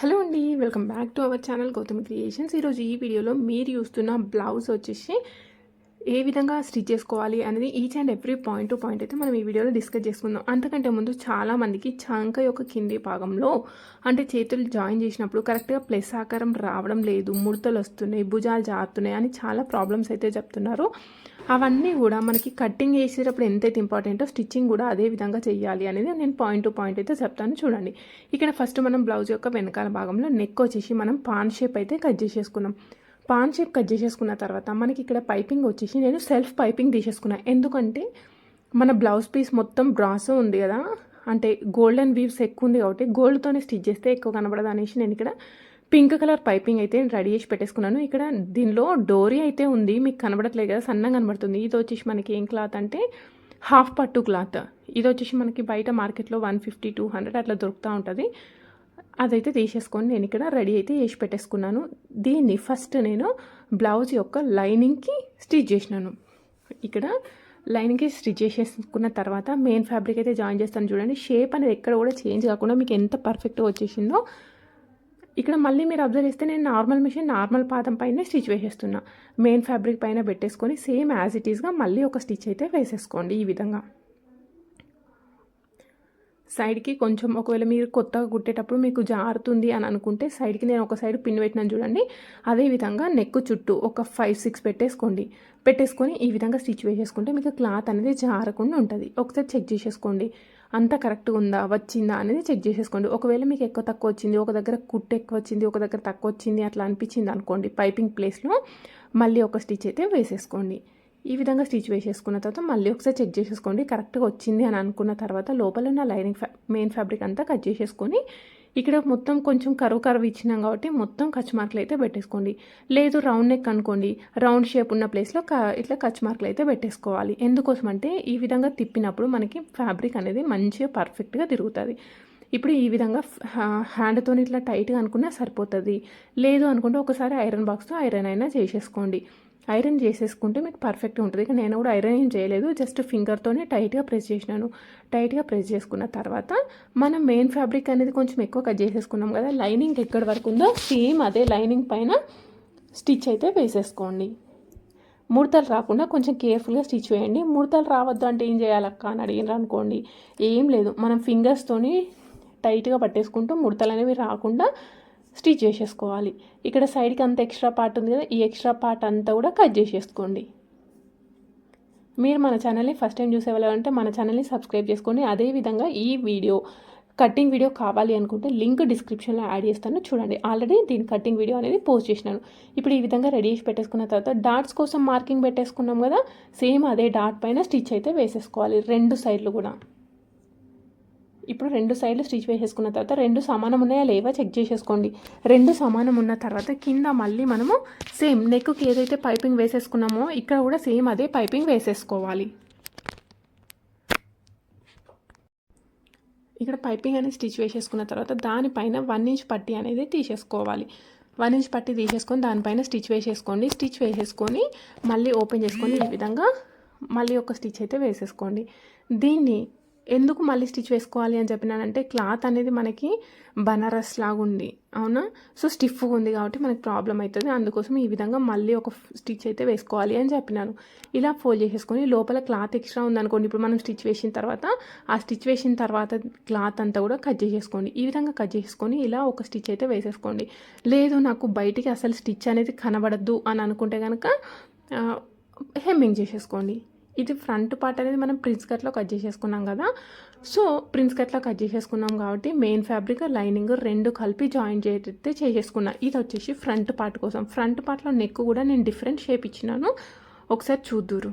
Hello అండి welcome back to our channel Gautami creations. ఈరోజు ఈ వీడియోలో మీరు చూస్తున్న బ్లౌజ్ వచ్చేసి ఏ విధంగా స్టిచ్ చేసుకోవాలి అనేది each and every point to point అయితే మనం ఈ వీడియోలో డిస్కస్ చేసుకుందాం. అంతకంటే ముందు చాలా మందికి చంక యొక్క కింది భాగంలో అంటే చేతులు జాయిన్ చేసినప్పుడు కరెక్ట్గా ప్లస్ ఆకారం రావడం లేదు ముడతలు వస్తున్నాయి భుజాలు జారుతున్నాయి అని చాలా ప్రాబ్లమ్స్ అయితే చెప్తున్నారు. అవన్నీ కూడా మనకి కటింగ్ చేసేటప్పుడు ఎంతైతే ఇంపార్టెంటో స్టిచ్చింగ్ కూడా అదే విధంగా చేయాలి అనేది నేను పాయింట్ టు పాయింట్ అయితే చెప్తాను చూడండి. ఇక్కడ ఫస్ట్ మనం బ్లౌజ్ యొక్క వెనకాల భాగంలో నెక్ వచ్చేసి మనం పాన్ షేప్ అయితే కట్ చేసేసుకున్నాం. పాన్ షేప్ కట్ చేసేసుకున్న తర్వాత మనకి ఇక్కడ పైపింగ్ వచ్చేసి నేను సెల్ఫ్ పైపింగ్ తీసేసుకున్నాను ఎందుకంటే మన బ్లౌజ్ పీస్ మొత్తం బ్రాస్ ఉంది కదా. అంటే గోల్డెన్ వీవ్స్ ఎక్కువ ఉంది కాబట్టి గోల్డ్తోనే స్టిచ్ చేస్తే ఎక్కువ కనబడదు అనేసి నేను ఇక్కడ పింక్ కలర్ పైపింగ్ అయితే రెడీ చేసి పెట్టేసుకున్నాను. ఇక్కడ దీనిలో డోరీ అయితే ఉంది. మీకు కనబడట్లేదు కదా సన్నగా కనబడుతుంది. ఇది వచ్చేసి మనకి ఏం క్లాత్ అంటే హాఫ్ పట్టు క్లాత్. ఇది వచ్చేసి మనకి బయట మార్కెట్లో వన్ ఫిఫ్టీ టూ హండ్రెడ్ అట్లా దొరుకుతూ ఉంటుంది. అదైతే తీసేసుకొని నేను ఇక్కడ రెడీ అయితే చేసి పెట్టేసుకున్నాను. దీన్ని ఫస్ట్ నేను బ్లౌజ్ యొక్క లైనింగ్కి స్టిచ్ చేసినాను. ఇక్కడ లైనింగ్కి స్టిచ్ చేసేసుకున్న తర్వాత మెయిన్ ఫ్యాబ్రిక్ అయితే జాయిన్ చేస్తాను చూడండి. షేప్ అనేది ఎక్కడ కూడా చేంజ్ కాకుండా మీకు ఎంత పర్ఫెక్ట్గా వచ్చేసిందో ఇక్కడ మళ్ళీ మీరు అబ్జర్వ్ చేస్తే నేను నార్మల్ మిషన్ నార్మల్ పాదం పైన స్టిచ్ వేసేస్తున్నా. మెయిన్ ఫ్యాబ్రిక్ పైన పెట్టేసుకొని సేమ్ యాజ్ ఇట్ ఈస్గా మళ్ళీ ఒక స్టిచ్ అయితే వేసేసుకోండి ఈ విధంగా. సైడ్కి కొంచెం ఒకవేళ మీరు కొత్తగా కుట్టేటప్పుడు మీకు జారుతుంది అని అనుకుంటే సైడ్కి నేను ఒక సైడ్ పిన్ పెట్టినాను చూడండి. అదేవిధంగా నెక్ చుట్టూ ఒక ఫైవ్ సిక్స్ పెట్టేసుకోండి. పెట్టేసుకొని ఈ విధంగా స్టిచ్ వేసేసుకుంటే మీకు క్లాత్ అనేది జారకుండా ఉంటుంది. ఒకసారి చెక్ చేసేసుకోండి. అంత కరెక్ట్గా ఉందా? వచ్చిందా? అనేది చెక్ చేసేసుకోండి. ఒకవేళ మీకు ఎక్కువ తక్కువ వచ్చింది ఒక దగ్గర కుట్టు ఎక్కువ వచ్చింది ఒక దగ్గర తక్కువ వచ్చింది అట్లా అనిపించింది అనుకోండి పైపింగ్ ప్లేస్లో మళ్ళీ ఒక స్టిచ్ అయితే వేసేసుకోండి. ఈ విధంగా స్టిచ్ వేసేసుకున్న తర్వాత మళ్ళీ ఒకసారి చెక్ చేసేసుకోండి. కరెక్ట్గా వచ్చింది అని అనుకున్న తర్వాత లోపల ఉన్న లైనింగ్ ఫ్యా మెయిన్ ఫ్యాబ్రిక్ అంతా కట్ చేసేసుకొని ఇక్కడ మొత్తం కొంచెం కరువు కరువు ఇచ్చినాం కాబట్టి మొత్తం కచ్ మార్కులు అయితే పెట్టేసుకోండి. లేదు రౌండ్ నెక్ అనుకోండి. రౌండ్ షేప్ ఉన్న ప్లేస్లో క ఇట్లా కచ్ మార్కులు అయితే పెట్టేసుకోవాలి. ఎందుకోసం అంటే ఈ విధంగా తిప్పినప్పుడు మనకి ఫ్యాబ్రిక్ అనేది మంచిగా పర్ఫెక్ట్గా తిరుగుతుంది. ఇప్పుడు ఈ విధంగా హ్యాండ్తో ఇట్లా టైట్గా అనుకున్నా సరిపోతుంది. లేదు అనుకుంటే ఒకసారి ఐరన్ బాక్స్తో ఐరన్ అయినా చేసేసుకోండి. ఐరన్ చేసేసుకుంటే మీకు పర్ఫెక్ట్గా ఉంటుంది. ఇక నేను కూడా ఐరన్ ఏం చేయలేదు జస్ట్ ఫింగర్తోనే టైట్గా ప్రెస్ చేసినాను. టైట్గా ప్రెస్ చేసుకున్న తర్వాత మనం మెయిన్ ఫ్యాబ్రిక్ అనేది కొంచెం ఎక్కువ కట్ చేసేసుకున్నాం కదా లైనింగ్ ఎక్కడి వరకు ఉందో సేమ్ అదే లైనింగ్ పైన స్టిచ్ అయితే వేసేసుకోండి. ముడతలు రాకుండా కొంచెం కేర్ఫుల్గా స్టిచ్ వేయండి. ముడతలు రావద్దు అంటే ఏం చేయాలక్క అని అడిగినారు అనుకోండి. ఏం లేదు మనం ఫింగర్స్తోని టైట్గా పట్టేసుకుంటూ ముడతలు అనేవి రాకుండా స్టిచ్ చేసేసుకోవాలి. ఇక్కడ సైడ్కి అంత ఎక్స్ట్రా పార్ట్ ఉంది కదా ఈ ఎక్స్ట్రా పార్ట్ అంతా కూడా కట్ చేసేసుకోండి. మీరు మన ఛానల్ని ఫస్ట్ టైం చూసే అంటే మన ఛానల్ని సబ్స్క్రైబ్ చేసుకోండి. అదేవిధంగా ఈ వీడియో కటింగ్ వీడియో కావాలి అనుకుంటే లింక్ డిస్క్రిప్షన్లో యాడ్ చేస్తాను. చూడండి ఆల్రెడీ దీని కటింగ్ వీడియో అనేది పోస్ట్ చేసినాను. ఇప్పుడు ఈ విధంగా రెడీ చేసి పెట్టేసుకున్న తర్వాత డాట్స్ కోసం మార్కింగ్ పెట్టేసుకున్నాం కదా సేమ్ అదే డాట్ పైన స్టిచ్ అయితే వేసేసుకోవాలి రెండు సైడ్లు కూడా. ఇప్పుడు రెండు సైడ్లు స్టిచ్ వేసేసుకున్న తర్వాత రెండు సమానం ఉన్నాయా లేవా చెక్ చేసేసుకోండి. రెండు సమానం ఉన్న తర్వాత కింద మళ్ళీ మనము సేమ్ నెక్కి ఏదైతే పైపింగ్ వేసేసుకున్నామో ఇక్కడ కూడా సేమ్ అదే పైపింగ్ వేసేసుకోవాలి. ఇక్కడ పైపింగ్ అనేది స్టిచ్ వేసేసుకున్న తర్వాత దానిపైన వన్ ఇంచ్ పట్టి అనేది తీసేసుకోవాలి. వన్ ఇంచ్ పట్టి తీసేసుకొని దానిపైన స్టిచ్ వేసేసుకోండి. స్టిచ్ వేసేసుకొని మళ్ళీ ఓపెన్ చేసుకొని ఈ విధంగా మళ్ళీ ఒక స్టిచ్ అయితే వేసేసుకోండి. దీన్ని ఎందుకు మళ్ళీ స్టిచ్ వేసుకోవాలి అని చెప్పినానంటే క్లాత్ అనేది మనకి బనారస్ లాగా ఉంది అవునా? సో స్టిఫ్గా ఉంది కాబట్టి మనకి ప్రాబ్లం అవుతుంది అందుకోసం ఈ విధంగా మళ్ళీ ఒక స్టిచ్ అయితే వేసుకోవాలి అని చెప్పినాను. ఇలా ఫోల్డ్ చేసేసుకొని లోపల క్లాత్ ఎక్స్ట్రా ఉందనుకోండి ఇప్పుడు మనం స్టిచ్ వేసిన తర్వాత ఆ స్టిచ్ వేసిన తర్వాత క్లాత్ అంతా కూడా కట్ చేసేసుకోండి. ఈ విధంగా కట్ చేసుకొని ఇలా ఒక స్టిచ్ అయితే వేసేసుకోండి. లేదు నాకు బయటికి అసలు స్టిచ్ అనేది కనబడద్దు అని అనుకుంటే కనుక హెమ్మింగ్ చేసేసుకోండి. ఇది ఫ్రంట్ పార్ట్ అనేది మనం ప్రిన్స్ కట్లో కట్ చేసేసుకున్నాం కదా. సో ప్రిన్స్ కట్లో కట్ చేసేసుకున్నాం కాబట్టి మెయిన్ ఫ్యాబ్రిక్ లైనింగ్ రెండు కలిపి జాయిన్ చేస్తే చేసేసుకున్నా. ఇది వచ్చేసి ఫ్రంట్ పార్ట్ కోసం. ఫ్రంట్ పార్ట్లో నెక్ కూడా నేను డిఫరెంట్ షేప్ ఇచ్చినాను. ఒకసారి చూద్దురు.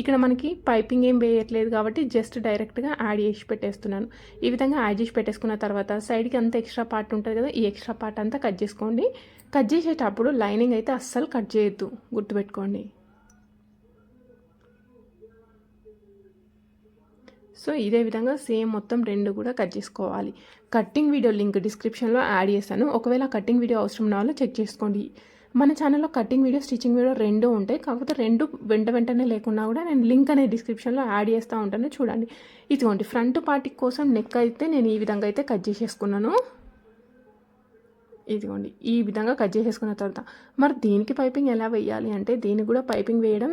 ఇక్కడ మనకి పైపింగ్ ఏం వేయట్లేదు కాబట్టి జస్ట్ డైరెక్ట్గా యాడ్ చేసి పెట్టేస్తున్నాను. ఈ విధంగా యాడ్ చేసి పెట్టేసుకున్న తర్వాత సైడ్కి అంత ఎక్స్ట్రా పార్ట్ ఉంటుంది కదా ఈ ఎక్స్ట్రా పార్ట్ అంతా కట్ చేసుకోండి. కట్ చేసేటప్పుడు లైనింగ్ అయితే అస్సలు కట్ చేయొద్దు. గుర్తుపెట్టుకోండి. సో ఇదే విధంగా సేమ్ మొత్తం రెండు కూడా కట్ చేసుకోవాలి. కట్టింగ్ వీడియో లింక్ డిస్క్రిప్షన్లో యాడ్ చేస్తాను. ఒకవేళ కట్టింగ్ వీడియో అవసరం ఉన్న వాళ్ళు చెక్ చేసుకోండి. మన ఛానల్లో కటింగ్ వీడియో స్టిచ్చింగ్ వీడియో రెండు ఉంటాయి. కాకపోతే రెండు వెంట వెంటనే లేకున్నా కూడా నేను లింక్ అనే డిస్క్రిప్షన్లో యాడ్ చేస్తూ ఉంటాను. చూడండి. ఇదిగోండి ఫ్రంట్ పార్టీ కోసం నెక్ అయితే నేను ఈ విధంగా అయితే కట్ చేసేసుకున్నాను. ఇదిగోండి ఈ విధంగా కట్ చేసేసుకున్న తర్వాత మరి దీనికి పైపింగ్ ఎలా వేయాలి అంటే దీనికి కూడా పైపింగ్ వేయడం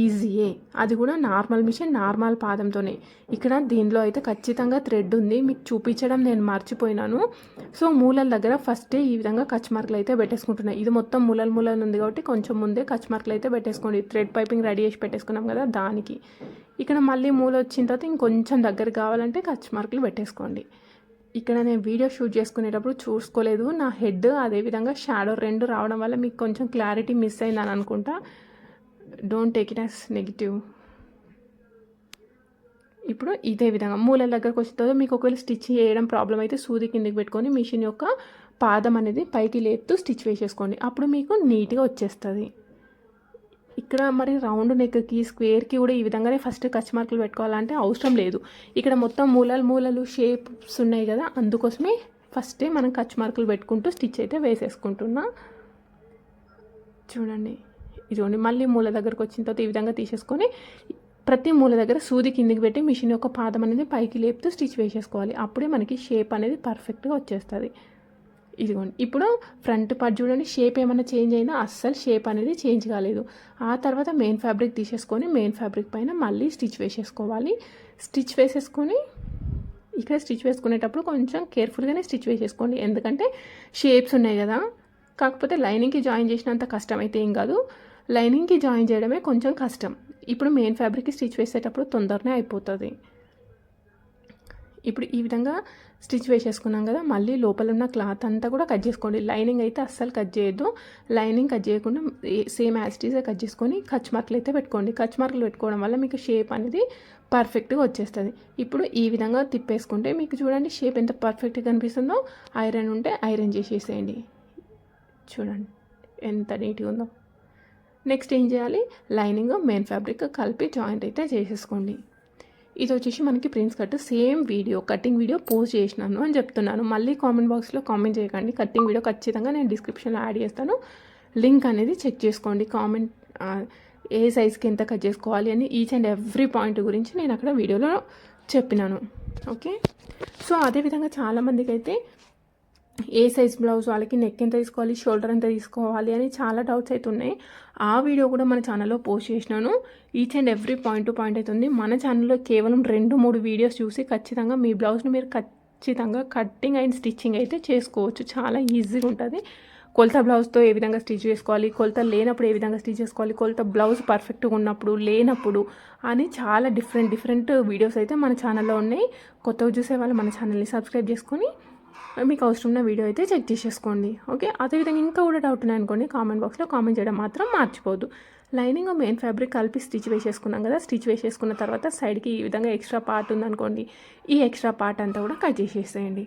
ఈజీయే. అది కూడా నార్మల్ మిషన్ నార్మల్ పాదంతోనే. ఇక్కడ దీనిలో అయితే ఖచ్చితంగా థ్రెడ్ ఉంది. మీకు చూపించడం నేను మర్చిపోయినాను. సో మూలల దగ్గర ఫస్టే ఈ విధంగా కచ్ మార్కులు అయితే పెట్టేసుకుంటున్నాయి ఇది మొత్తం మూలలు మూలలు ఉంది కాబట్టి కొంచెం ముందే కచ్ మార్కులు అయితే పెట్టేసుకోండి. థ్రెడ్ పైపింగ్ రెడీ చేసి పెట్టేసుకున్నాం కదా దానికి. ఇక్కడ మళ్ళీ మూల వచ్చిన తర్వాత ఇంకొంచెం దగ్గర కావాలంటే కచ్ మార్కులు పెట్టేసుకోండి. ఇక్కడ నేను వీడియో షూట్ చేసుకునేటప్పుడు చూసుకోలేదు. నా హెడ్ అదేవిధంగా షాడో రెండు రావడం వల్ల మీకు కొంచెం క్లారిటీ మిస్ అయిందని అనుకుంటా. Don't take it as negative ఇప్పుడు ఇదే విధంగా మూల దగ్గరకు వచ్చిన తర్వాత మీకు ఒకవేళ స్టిచ్ చేయడం ప్రాబ్లం అయితే సూది కిందకి పెట్టుకొని మిషన్ యొక్క పాదం అనేది పైకి లేపుతూ స్టిచ్ వేసేసుకోండి. అప్పుడు మీకు నీట్గా వచ్చేస్తుంది. ఇక్కడ మరి రౌండ్ నెక్కి స్క్వేర్కి కూడా ఈ విధంగానే ఫస్ట్ కచ్ మార్కులు పెట్టుకోవాలంటే అవసరం లేదు. ఇక్కడ మొత్తం మూలలు మూలలు షేప్స్ ఉన్నాయి కదా అందుకోసమే ఫస్టే మనం కచ్ మార్కులు పెట్టుకుంటూ స్టిచ్ అయితే వేసేసుకుంటున్నా. చూడండి ఇదిగోండి మళ్ళీ మూల దగ్గరకు వచ్చిన తర్వాత ఈ విధంగా తీసేసుకొని ప్రతి మూల దగ్గర సూది కిందికి పెట్టి మిషన్ యొక్క పాదం అనేది పైకి లేపుతూ స్టిచ్ వేసేసుకోవాలి. అప్పుడే మనకి షేప్ అనేది పర్ఫెక్ట్గా వచ్చేస్తుంది. ఇదిగోండి. ఇప్పుడు ఫ్రంట్ పార్ట్ చూడండి షేప్ ఏమైనా చేంజ్ అయినా అస్సలు షేప్ అనేది చేంజ్ కాలేదు. ఆ తర్వాత మెయిన్ ఫ్యాబ్రిక్ తీసేసుకొని మెయిన్ ఫ్యాబ్రిక్ పైన మళ్ళీ స్టిచ్ వేసేసుకోవాలి. స్టిచ్ వేసేసుకొని ఇక్కడ స్టిచ్ వేసుకునేటప్పుడు కొంచెం కేర్ఫుల్గానే స్టిచ్ వేసేసుకోండి. ఎందుకంటే షేప్స్ ఉన్నాయి కదా. కాకపోతే లైనింగ్కి జాయిన్ చేసినంత కష్టం అయితే ఏం కాదు. లైనింగ్కి జాయిన్ చేయడమే కొంచెం కష్టం. ఇప్పుడు మెయిన్ ఫ్యాబ్రిక్కి స్టిచ్ వేసేటప్పుడు తొందరనే అయిపోతుంది. ఇప్పుడు ఈ విధంగా స్టిచ్ వేసేసుకున్నాం కదా మళ్ళీ లోపల ఉన్న క్లాత్ అంతా కూడా కట్ చేసుకోండి. లైనింగ్ అయితే అస్సలు కట్ చేయొద్దు. లైనింగ్ కట్ చేయకుండా సేమ్ యాసిటీసే కట్ చేసుకొని కచ్ మార్కులు అయితే పెట్టుకోండి. కచ్ మార్కులు పెట్టుకోవడం వల్ల మీకు షేప్ అనేది పర్ఫెక్ట్గా వచ్చేస్తుంది. ఇప్పుడు ఈ విధంగా తిప్పేసుకుంటే మీకు చూడండి షేప్ ఎంత పర్ఫెక్ట్గా కనిపిస్తుందో. ఐరన్ ఉంటే ఐరన్ చేసేసేయండి. చూడండి ఎంత నీట్గా ఉందో. నెక్స్ట్ ఏం చేయాలి? లైనింగ్ మెయిన్ ఫ్యాబ్రిక్ కలిపి జాయింట్ అయితే చేసేసుకోండి. ఇది వచ్చేసి మనకి prince cut same video cutting video post చేసినాను అని చెప్తున్నాను. మళ్ళీ కామెంట్ బాక్స్లో కామెంట్ చేయకండి. కటింగ్ వీడియో ఖచ్చితంగా నేను డిస్క్రిప్షన్లో యాడ్ చేస్తాను. లింక్ అనేది చెక్ చేసుకోండి. కామెంట్ ఏ సైజ్కి ఎంత కట్ చేసుకోవాలి అని ఈచ్ అండ్ ఎవ్రీ పాయింట్ గురించి నేను అక్కడ వీడియోలో చెప్పినాను. ఓకే? సో అదేవిధంగా చాలామందికి అయితే ఏ సైజ్ బ్లౌజ్ వాళ్ళకి నెక్ ఎంత తీసుకోవాలి షోల్డర్ ఎంత తీసుకోవాలి అని చాలా డౌట్స్ అయితే ఉన్నాయి ఆ వీడియో కూడా మన ఛానల్లో పోస్ట్ చేసినాను. Each and every point to point అవుతుంది. మన ఛానల్లో కేవలం రెండు మూడు వీడియోస్ చూసి ఖచ్చితంగా మీ బ్లౌజ్ని మీరు ఖచ్చితంగా కట్టింగ్ అండ్ స్టిచ్చింగ్ అయితే చేసుకోవచ్చు. చాలా ఈజీగా ఉంటుంది. కొలత బ్లౌజ్తో ఏ విధంగా స్టిచ్ చేసుకోవాలి కొలత లేనప్పుడు ఏ విధంగా స్టిచ్ చేసుకోవాలి కొలత బ్లౌజ్ పర్ఫెక్ట్గా ఉన్నప్పుడు లేనప్పుడు అని చాలా డిఫరెంట్ డిఫరెంట్ వీడియోస్ అయితే మన ఛానల్లో ఉన్నాయి. కొత్తగా చూసే వాళ్ళు మన ఛానల్ని సబ్స్క్రైబ్ చేసుకొని మీకు అవసరం ఉన్న వీడియో అయితే చెక్ చేసేసుకోండి ఓకే? అదేవిధంగా ఇంకా కూడా డౌట్ ఉన్నాయనుకోండి కామెంట్ బాక్స్లో కామెంట్ చేయడం మాత్రం మర్చిపోద్దు లైనింగ్ మెయిన్ ఫ్యాబ్రిక్ కలిపి స్టిచ్ వేసేసుకున్నాం కదా స్టిచ్ వేసేసుకున్న తర్వాత సైడ్కి ఈ విధంగా ఎక్స్ట్రా పార్ట్ ఉందనుకోండి ఈ ఎక్స్ట్రా పార్ట్ అంతా కూడా కట్ చేసేసేయండి.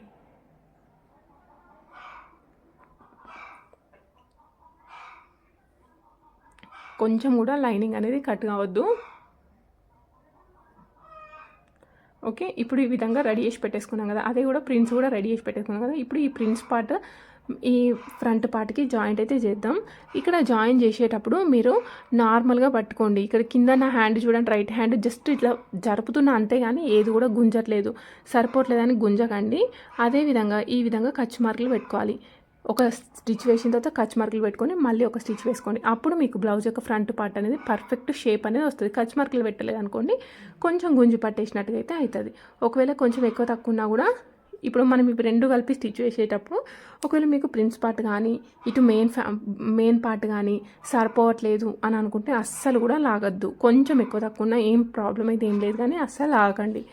కొంచెం కూడా లైనింగ్ అనేది కట్ కావద్దు. ఓకే? ఇప్పుడు ఈ విధంగా రెడీ చేసి పెట్టేసుకున్నాం కదా అదే కూడా ప్రింట్స్ కూడా రెడీ చేసి పెట్టేసుకున్నాం కదా ఇప్పుడు ఈ ప్రింట్స్ పార్ట్ ఈ ఫ్రంట్ పార్ట్కి జాయింట్ అయితే చేద్దాం. ఇక్కడ జాయిన్ చేసేటప్పుడు మీరు నార్మల్గా పట్టుకోండి. ఇక్కడ కింద నా హ్యాండ్ చూడండి రైట్ హ్యాండ్ జస్ట్ ఇట్లా జరుపుతున్న అంతే కానీ ఏది కూడా గుంజట్లేదు. సరిపోవట్లేదని గుంజకండి. అదేవిధంగా ఈ విధంగా ఖర్చు మార్కులు పెట్టుకోవాలి. ఒక స్టిచ్ వేసిన తర్వాత కచ్ మార్కులు పెట్టుకొని మళ్ళీ ఒక స్టిచ్ వేసుకోండి. అప్పుడు మీకు బ్లౌజ్ యొక్క ఫ్రంట్ పార్ట్ అనేది పర్ఫెక్ట్ షేప్ అనేది వస్తుంది. కచ్ మార్కులు పెట్టలేదు అనుకోండి కొంచెం గుంజి పట్టేసినట్టుగా అయితే అవుతుంది ఒకవేళ కొంచెం ఎక్కువ తక్కువ ఉన్నా కూడా ఇప్పుడు మనం ఇవి రెండు కలిపి స్టిచ్ వేసేటప్పుడు ఒకవేళ మీకు ప్రిన్స్ పార్ట్ కానీ ఇటు మెయిన్ ఫ్యా మెయిన్ పార్ట్ కానీ సరిపోవట్లేదు అని అనుకుంటే అస్సలు కూడా లాగద్దు. కొంచెం ఎక్కువ తక్కువ ఉన్నా ఏం ప్రాబ్లం అయితే ఏం లేదు కానీ అస్సలు లాగండి.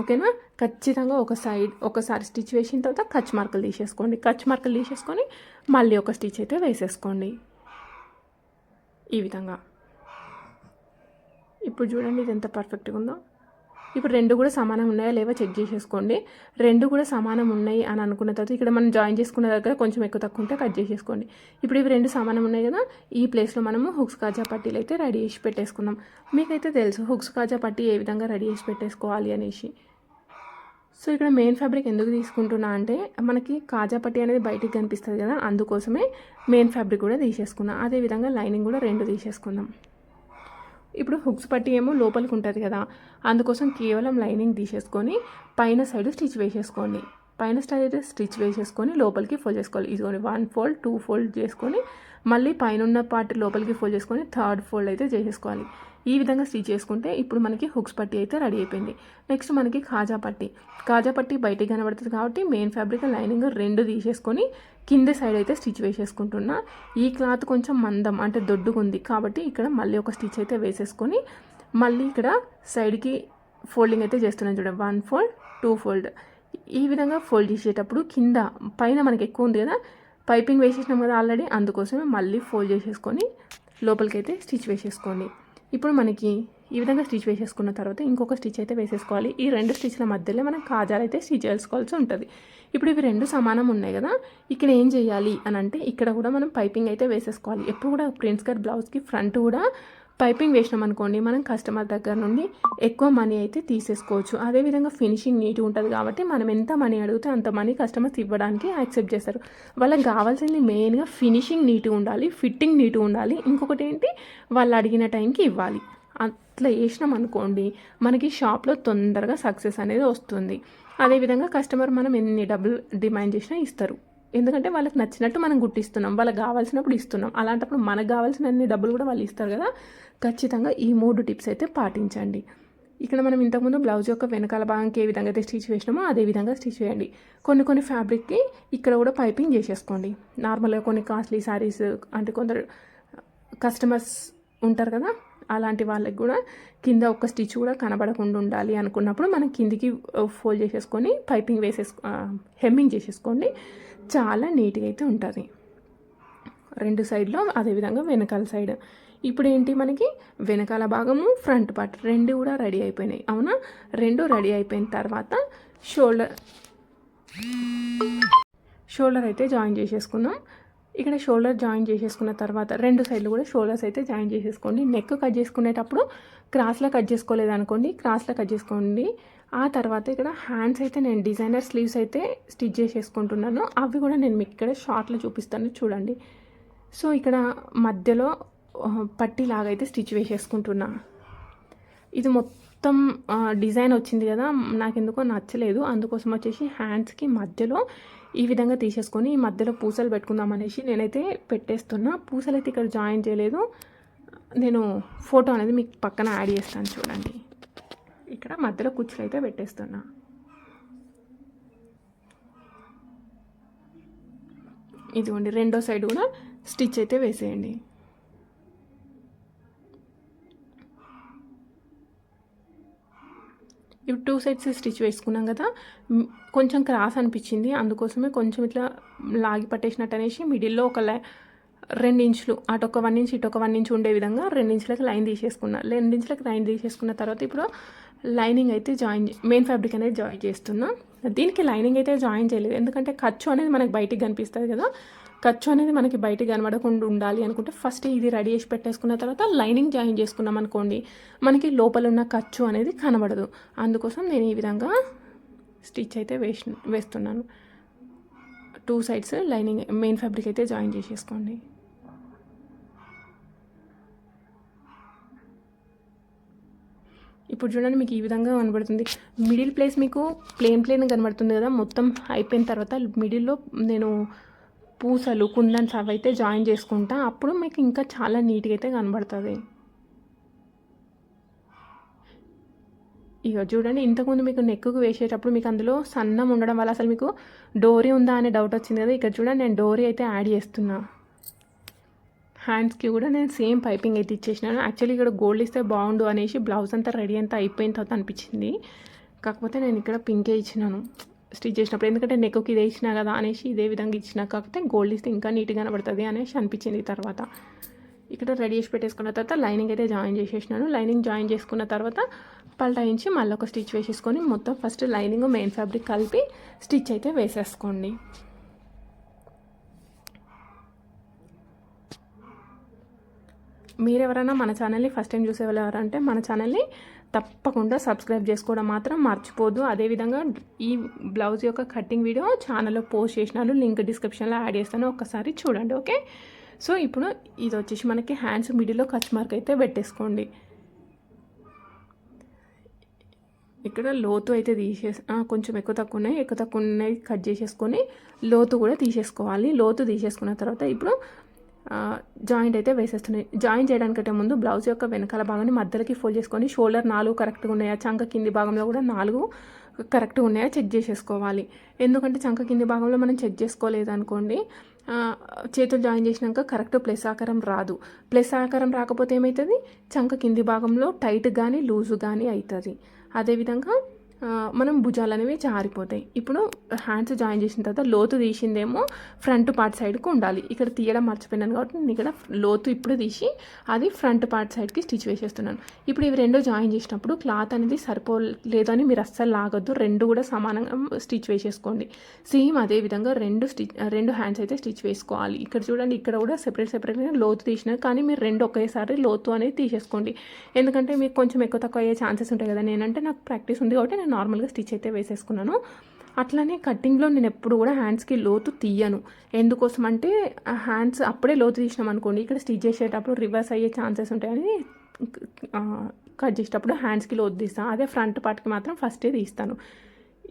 ఓకేనా? ఖచ్చితంగా ఒక సైడ్ ఒకసారి స్టిచ్ వేసిన తర్వాత కచ్ మార్కులు తీసేసుకోండి. కచ్ మార్కులు తీసేసుకొని మళ్ళీ ఒక స్టిచ్ అయితే వేసేసుకోండి. ఈ విధంగా. ఇప్పుడు చూడండి ఇది ఎంత పర్ఫెక్ట్గా ఉందో. ఇప్పుడు రెండు కూడా సమానం ఉన్నాయా లేవో చెక్ చేసేసుకోండి. రెండు కూడా సమానం ఉన్నాయి అని అనుకున్న తర్వాత ఇక్కడ మనం జాయిన్ చేసుకున్న దగ్గర కొంచెం ఎక్కువ తక్కువ ఉంటే కట్ చేసేసుకోండి. ఇప్పుడు ఇవి రెండు సమానం ఉన్నాయి కదా ఈ ప్లేస్లో మనము హుక్స్ కాజా పట్టీలు అయితే రెడీ చేసి పెట్టేసుకుందాం. మీకైతే తెలుసు హుక్స్ కాజా పట్టీ ఏ విధంగా రెడీ చేసి పెట్టేసుకోవాలి అనేసి. సో ఇక్కడ మెయిన్ ఫ్యాబ్రిక్ ఎందుకు తీసుకుంటున్నా అంటే మనకి కాజా పట్టీ అనేది బయటికి కనిపిస్తుంది కదా అందుకోసమే మెయిన్ ఫ్యాబ్రిక్ కూడా తీసేసుకున్నాం. అదేవిధంగా లైనింగ్ కూడా రెండు తీసేసుకుందాం. ఇప్పుడు హుక్స్ పట్టి ఏమో లోపలికి ఉంటుంది కదా. అందుకోసం కేవలం లైనింగ్ తీసేసుకొని పైన సైడ్ స్టిచ్ వేసేసుకోండి. పైన స్టైల్ అయితే స్టిచ్ వేసేసుకొని లోపలికి ఫోల్డ్ చేసుకోవాలి. ఇదిగోని వన్ ఫోల్డ్ టూ ఫోల్డ్ చేసుకొని మళ్ళీ పైన ఉన్న పార్ట్ లోపలికి ఫోల్డ్ చేసుకొని థర్డ్ ఫోల్డ్ అయితే చేసేసుకోవాలి. ఈ విధంగా స్టిచ్ చేసుకుంటే ఇప్పుడు మనకి హుక్స్ పట్టి అయితే రెడీ అయిపోయింది. నెక్స్ట్ మనకి కాజా పట్టి. కాజా పట్టి బయటికి కనబడుతుంది కాబట్టి మెయిన్ ఫ్యాబ్రిక్ లైనింగ్ రెండు తీసేసుకొని కింద సైడ్ అయితే స్టిచ్ వేసేసుకుంటున్నా. ఈ క్లాత్ కొంచెం మందం అంటే దొడ్డుగా ఉంది కాబట్టి ఇక్కడ మళ్ళీ ఒక స్టిచ్ అయితే వేసేసుకొని మళ్ళీ ఇక్కడ సైడ్కి ఫోల్డింగ్ అయితే చేస్తున్నాను చూడండి. One fold two fold. ఈ విధంగా ఫోల్డ్ చేసేటప్పుడు కింద పైన మనకి ఎక్కువ ఉంది కదా పైపింగ్ వేసేసినాం కదా ఆల్రెడీ అందుకోసమే మళ్ళీ ఫోల్డ్ చేసేసుకొని లోపలికి అయితే స్టిచ్ వేసేసుకోండి. ఇప్పుడు మనకి ఈ విధంగా స్టిచ్ వేసేసుకున్న తర్వాత ఇంకొక స్టిచ్ అయితే వేసేసుకోవాలి. ఈ రెండు స్టిచ్ల మధ్యలో మనం కాజాలు అయితే స్టిచ్ చేసుకోవాల్సి ఉంటుంది. ఇప్పుడు ఇవి రెండు సమానం ఉన్నాయి కదా ఇక్కడ ఏం చేయాలి అని అంటే ఇక్కడ కూడా మనం పైపింగ్ అయితే వేసేసుకోవాలి. ఎప్పుడు కూడా ప్రిన్స్ కట్ బ్లౌజ్కి ఫ్రంట్ కూడా పైపింగ్ వేసినాం అనుకోండి మనం కస్టమర్ దగ్గర నుండి ఎక్కువ మనీ అయితే తీసేసుకోవచ్చు. అదేవిధంగా ఫినిషింగ్ నీట్గా ఉంటుంది కాబట్టి మనం ఎంత మనీ అడిగితే అంత మనీ కస్టమర్స్ ఇవ్వడానికి యాక్సెప్ట్ చేస్తారు. వాళ్ళకి కావాల్సింది మెయిన్గా ఫినిషింగ్ నీట్గా ఉండాలి ఫిట్టింగ్ నీట్గా ఉండాలి. ఇంకొకటి ఏంటి? వాళ్ళు అడిగిన టైంకి ఇవ్వాలి. అట్లా వేసినాం అనుకోండి మనకి షాప్లో తొందరగా సక్సెస్ అనేది వస్తుంది. అదేవిధంగా కస్టమర్ మనం ఎన్ని డబ్బులు డిమాండ్ చేసినా ఇస్తారు. ఎందుకంటే వాళ్ళకి నచ్చినట్టు మనం గుట్టిస్తున్నాం వాళ్ళకి కావాల్సినప్పుడు ఇస్తున్నాం. అలాంటప్పుడు మనకు కావాల్సిన అన్ని డబ్బులు కూడా వాళ్ళు ఇస్తారు కదా. ఖచ్చితంగా ఈ మూడు టిప్స్ అయితే పాటించండి. ఇక్కడ మనం ఇంతకుముందు బ్లౌజ్ యొక్క వెనకాల భాగంకి ఏ విధంగా అయితే స్టిచ్ వేసినామో అదే విధంగా స్టిచ్ చేయండి కొన్ని కొన్ని ఫ్యాబ్రిక్కి ఇక్కడ కూడా పైపింగ్ చేసేసుకోండి. నార్మల్గా కొన్ని కాస్ట్లీ శారీస్ అంటే కొందరు కస్టమర్స్ ఉంటారు కదా అలాంటి వాళ్ళకి కూడా కింద ఒక స్టిచ్ కూడా కనబడకుండా ఉండాలి అనుకున్నప్పుడు మనం కిందికి ఫోల్డ్ చేసేసుకొని పైపింగ్ వేసేసుకో హెమ్మింగ్ చేసేసుకోండి. చాలా నీట్గా అయితే ఉంటుంది. రెండు సైడ్లో అదేవిధంగా వెనకాల సైడ్. ఇప్పుడు ఏంటి మనకి? వెనకాల భాగము ఫ్రంట్ పార్ట్ రెండు కూడా రెడీ అయిపోయినాయి. అవునా? రెండు రెడీ అయిపోయిన తర్వాత షోల్డర్ షోల్డర్ అయితే జాయిన్ చేసేసుకుందాం. ఇక్కడ షోల్డర్ జాయిన్ చేసేసుకున్న తర్వాత రెండు సైడ్లు కూడా షోల్డర్స్ అయితే జాయిన్ చేసేసుకోండి. నెక్ కట్ చేసుకునేటప్పుడు క్రాస్లో కట్ చేసుకోలేదు అనుకోండి క్రాస్లో కట్ చేసుకోండి. ఆ తర్వాత ఇక్కడ హ్యాండ్స్ అయితే నేను డిజైనర్ స్లీవ్స్ అయితే స్టిచ్ చేసేసుకుంటున్నాను. అవి కూడా నేను మీకు ఇక్కడ షార్ట్లో చూపిస్తాను చూడండి. సో ఇక్కడ మధ్యలో పట్టి లాగైతే స్టిచ్ వేసేసుకుంటున్నా. ఇది మొత్తం డిజైన్ వచ్చింది కదా నాకు ఎందుకో నచ్చలేదు. అందుకోసం వచ్చేసి హ్యాండ్స్కి మధ్యలో ఈ విధంగా తీసేసుకొని ఈ మధ్యలో పూసలు పెట్టుకుందాం అనేసి నేనైతే పెట్టేస్తున్నా. పూసలు అయితే ఇక్కడ జాయిన్ చేయలేదు. నేను ఫోటో అనేది మీకు పక్కన యాడ్ చేస్తాను చూడండి. ఇక్కడ మధ్యలో కుచ్చులు అయితే పెట్టేస్తున్నా. ఇదిగోండి రెండో సైడ్ కూడా స్టిచ్ అయితే వేసేయండి. ఇప్పుడు టూ సైడ్స్ స్టిచ్ వేసుకున్నాం కదా కొంచెం క్రాస్ అనిపించింది. అందుకోసమే కొంచెం ఇట్లా లాగి పట్టేసినట్టు అనేసి మిడిల్లో ఒక లై రెండు ఇంచులు అటు ఒక వన్ ఇంచ్ ఇటు ఒక వన్ ఇంచ్ ఉండే విధంగా రెండు ఇంచులకు లైన్ తీసేసుకున్నా. రెండు ఇంచులకు లైన్ తీసేసుకున్న తర్వాత ఇప్పుడు లైనింగ్ అయితే జాయిన్ మెయిన్ ఫ్యాబ్రిక్ అనేది జాయిన్ చేస్తున్నా. దీనికి లైనింగ్ అయితే జాయిన్ చేయలేదు. ఎందుకంటే ఖర్చు అనేది మనకి బయటికి కనిపిస్తుంది కదా. ఖర్చు అనేది మనకి బయటికి కనబడకుండా ఉండాలి అనుకుంటే ఫస్ట్ ఇది రెడీ చేసి పెట్టేసుకున్న తర్వాత లైనింగ్ జాయిన్ చేసుకున్నాం అనుకోండి మనకి లోపల ఉన్న ఖర్చు అనేది కనబడదు. అందుకోసం నేను ఈ విధంగా స్టిచ్ అయితే వేసి వేస్తున్నాను. Two sides lining main fabric అయితే జాయిన్ చేసేసుకోండి. ఇప్పుడు చూడండి మీకు ఈ విధంగా కనబడుతుంది. మిడిల్ ప్లేస్ మీకు ప్లేన్ ప్లేన్ కనబడుతుంది కదా. మొత్తం అయిపోయిన తర్వాత మిడిల్లో నేను పూసలు కుందన్స్ అవి అయితే జాయిన్ చేసుకుంటా. అప్పుడు మీకు ఇంకా చాలా నీట్గా అయితే కనబడుతుంది. ఇక చూడండి ఇంతకుముందు మీకు నెక్కు వేసేటప్పుడు మీకు అందులో సన్నం ఉండడం వల్ల అసలు మీకు డోరీ ఉందా అనే డౌట్ వచ్చింది కదా. ఇక్కడ చూడండి నేను డోరీ అయితే యాడ్ చేస్తున్నాను హ్యాండ్స్కి కూడా నేను సేమ్ పైపింగ్ అయితే ఇచ్చేసినాను. యాక్చువల్లీ ఇక్కడ గోల్డ్ ఇస్తే బాగుండు అనేసి బ్లౌజ్ అంతా రెడీ అంతా అయిపోయిన తర్వాత అనిపించింది. కాకపోతే నేను ఇక్కడ పింకే ఇచ్చినాను. స్టిచ్ చేసినప్పుడు ఎందుకంటే నెక్కి ఇదే ఇచ్చినా కదా అనేసి ఇదే విధంగా ఇచ్చినా. కాకపోతే గోల్డ్ ఇస్తే ఇంకా నీట్గా కనబడుతుంది అనేసి అనిపించింది తర్వాత. ఇక్కడ రెడీ చేసి పెట్టేసుకున్న తర్వాత లైనింగ్ అయితే జాయిన్ చేసేసినాను. లైనింగ్ జాయిన్ చేసుకున్న తర్వాత పల్టాయించి మళ్ళీ ఒక స్టిచ్ వేసేసుకొని మొత్తం ఫస్ట్ లైనింగ్ మెయిన్ ఫ్యాబ్రిక్ కలిపి స్టిచ్ అయితే వేసేసుకోండి. మీరెవరైనా మన ఛానల్ని ఫస్ట్ టైం చూసే వాళ్ళు ఎవరంటే మన ఛానల్ని తప్పకుండా సబ్స్క్రైబ్ చేసుకోవడం మాత్రం మర్చిపోదు. అదేవిధంగా ఈ బ్లౌజ్ యొక్క కటింగ్ వీడియో ఛానల్లో పోస్ట్ చేసినాను లింక్ డిస్క్రిప్షన్లో యాడ్ చేస్తాను ఒకసారి చూడండి ఓకే? సో ఇప్పుడు ఇది వచ్చేసి మనకి హ్యాండ్స్ మిడిల్లో కచ్ మార్క్ అయితే పెట్టేసుకోండి. ఇక్కడ లోతు అయితే తీసేసి కొంచెం ఎక్కువ తక్కువ ఉన్నాయి ఎక్కువ తక్కువ ఉన్నాయి కట్ చేసేసుకొని లోతు కూడా తీసేసుకోవాలి. లోతు తీసేసుకున్న తర్వాత ఇప్పుడు జాయింట్ అయితే వేసేస్తున్నాయి. జాయిన్ చేయడానికంటే ముందు బ్లౌజ్ యొక్క వెనకాల భాగాన్ని మధ్యలోకి ఫోల్డ్ చేసుకొని షోల్డర్ నాలుగు కరెక్ట్గా ఉన్నాయా? చంక కింది భాగంలో కూడా నాలుగు కరెక్ట్గా ఉన్నాయా? చెక్ చేసేసుకోవాలి. ఎందుకంటే చంక కింది భాగంలో మనం చెక్ చేసుకోలేదనుకోండి చేతులు జాయిన్ చేసినాక కరెక్ట్ ప్లస్ ఆకారం రాదు. ప్లస్ ఆకారం రాకపోతే ఏమవుతుంది చంక కింది భాగంలో టైట్ కానీ లూజు కానీ అవుతుంది అదేవిధంగా మనం భుజాలు అనేవి జారిపోతాయి. ఇప్పుడు హ్యాండ్స్ జాయిన్ చేసిన తర్వాత లోతు తీసిందేమో ఫ్రంట్ పార్ట్ సైడ్కి ఉండాలి. ఇక్కడ తీయడం మర్చిపోయినాను కాబట్టి నేను ఇక్కడ లోతు ఇప్పుడు తీసి అది ఫ్రంట్ పార్ట్ సైడ్కి స్టిచ్ వేసేస్తున్నాను. ఇప్పుడు ఇవి రెండు జాయిన్ చేసినప్పుడు క్లాత్ అనేది సరిపోలేదని మీరు అస్సలు లాగొద్దు. రెండు కూడా సమానంగా స్టిచ్ వేసేసుకోండి. సేమ్ అదే విధంగా రెండు స్టిచ్ రెండు హ్యాండ్స్ అయితే స్టిచ్ వేసుకోవాలి. ఇక్కడ చూడండి ఇక్కడ కూడా సెపరేట్ సెపరేట్గా లోతు తీసినారు కానీ మీరు రెండు ఒకేసారి లోతు అనేది తీసేసుకోండి. ఎందుకంటే మీకు కొంచెం ఎక్కువ తక్కువ అయ్యే ఛాన్సెస్ ఉంటాయి కదా. నేనంటే నాకు ప్రాక్టీస్ ఉంది కాబట్టి నేను నార్మల్గా స్టిచ్ అయితే వేసేసుకున్నాను. అట్లనే కటింగ్లో నేను ఎప్పుడు కూడా హ్యాండ్స్కి లోతు తీయను. ఎందుకోసం అంటే హ్యాండ్స్ అప్పుడే లోతు తీసినాం అనుకోండి ఇక్కడ స్టిచ్ చేసేటప్పుడు రివర్స్ అయ్యే ఛాన్సెస్ ఉంటాయని కట్ చేసేటప్పుడు హ్యాండ్స్కి లోతు తీస్తాను అదే ఫ్రంట్ పార్ట్కి మాత్రం ఫస్టే తీస్తాను.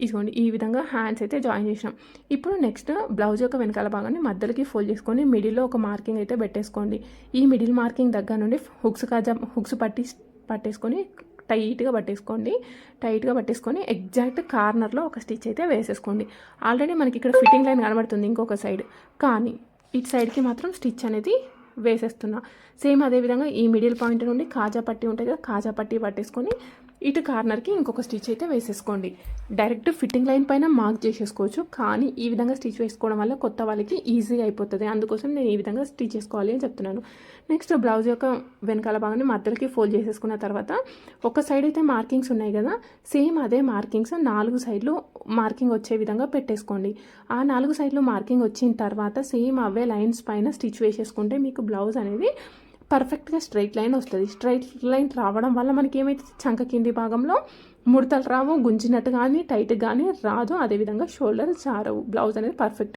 ఇదిగోండి ఈ విధంగా హ్యాండ్స్ అయితే జాయిన్ చేసినాం. ఇప్పుడు నెక్స్ట్ బ్లౌజ్ యొక్క వెనకాల భాగాన్ని మధ్యలోకి ఫోల్డ్ చేసుకొని మిడిల్లో ఒక మార్కింగ్ అయితే పెట్టేసుకోండి. ఈ మిడిల్ మార్కింగ్ దగ్గర నుండి హుక్స్ కాజా హుక్స్ పట్టి పట్టేసుకొని టైట్గా పట్టేసుకోండి. టైట్గా పట్టేసుకొని ఎగ్జాక్ట్ కార్నర్లో ఒక స్టిచ్ అయితే వేసేసుకోండి. ఆల్రెడీ మనకి ఇక్కడ ఫిట్టింగ్ లైన్ కనబడుతుంది ఇంకొక సైడ్. కానీ ఇటు సైడ్కి మాత్రం స్టిచ్ అనేది వేసేస్తున్నా. సేమ్ అదేవిధంగా ఈ మిడిల్ పాయింట్ నుండి కాజా పట్టి ఉంటుంది కదా కాజా పట్టి పట్టేసుకొని ఇటు కార్నర్కి ఇంకొక స్టిచ్ అయితే వేసేసుకోండి. డైరెక్ట్ ఫిట్టింగ్ లైన్ పైన మార్క్ చేసేసుకోవచ్చు. కానీ ఈ విధంగా స్టిచ్ వేసుకోవడం వల్ల కొత్త వాళ్ళకి ఈజీగా అయిపోతుంది. అందుకోసం నేను ఈ విధంగా స్టిచ్ చేసుకోవాలి అని చెప్తున్నాను. నెక్స్ట్ బ్లౌజ్ యొక్క వెనకాల భాగాన్ని మధ్యలోకి ఫోల్డ్ చేసేసుకున్న తర్వాత ఒక సైడ్ అయితే మార్కింగ్స్ ఉన్నాయి కదా సేమ్ అదే మార్కింగ్స్ నాలుగు సైడ్లు మార్కింగ్ వచ్చే విధంగా పెట్టేసుకోండి. ఆ నాలుగు సైడ్లు మార్కింగ్ వచ్చిన తర్వాత సేమ్ అవే లైన్స్ పైన స్టిచ్ వేసేసుకుంటే మీకు బ్లౌజ్ అనేది పర్ఫెక్ట్గా స్ట్రైట్ లైన్ వస్తుంది. స్ట్రైట్ లైన్ రావడం వల్ల మనకి ఏమైతే చంక కింది భాగంలో ముడతలు రావు గుంజినట్టు కానీ టైట్ కానీ రాదు. అదేవిధంగా షోల్డర్ జారవు. బ్లౌజ్ అనేది పర్ఫెక్ట్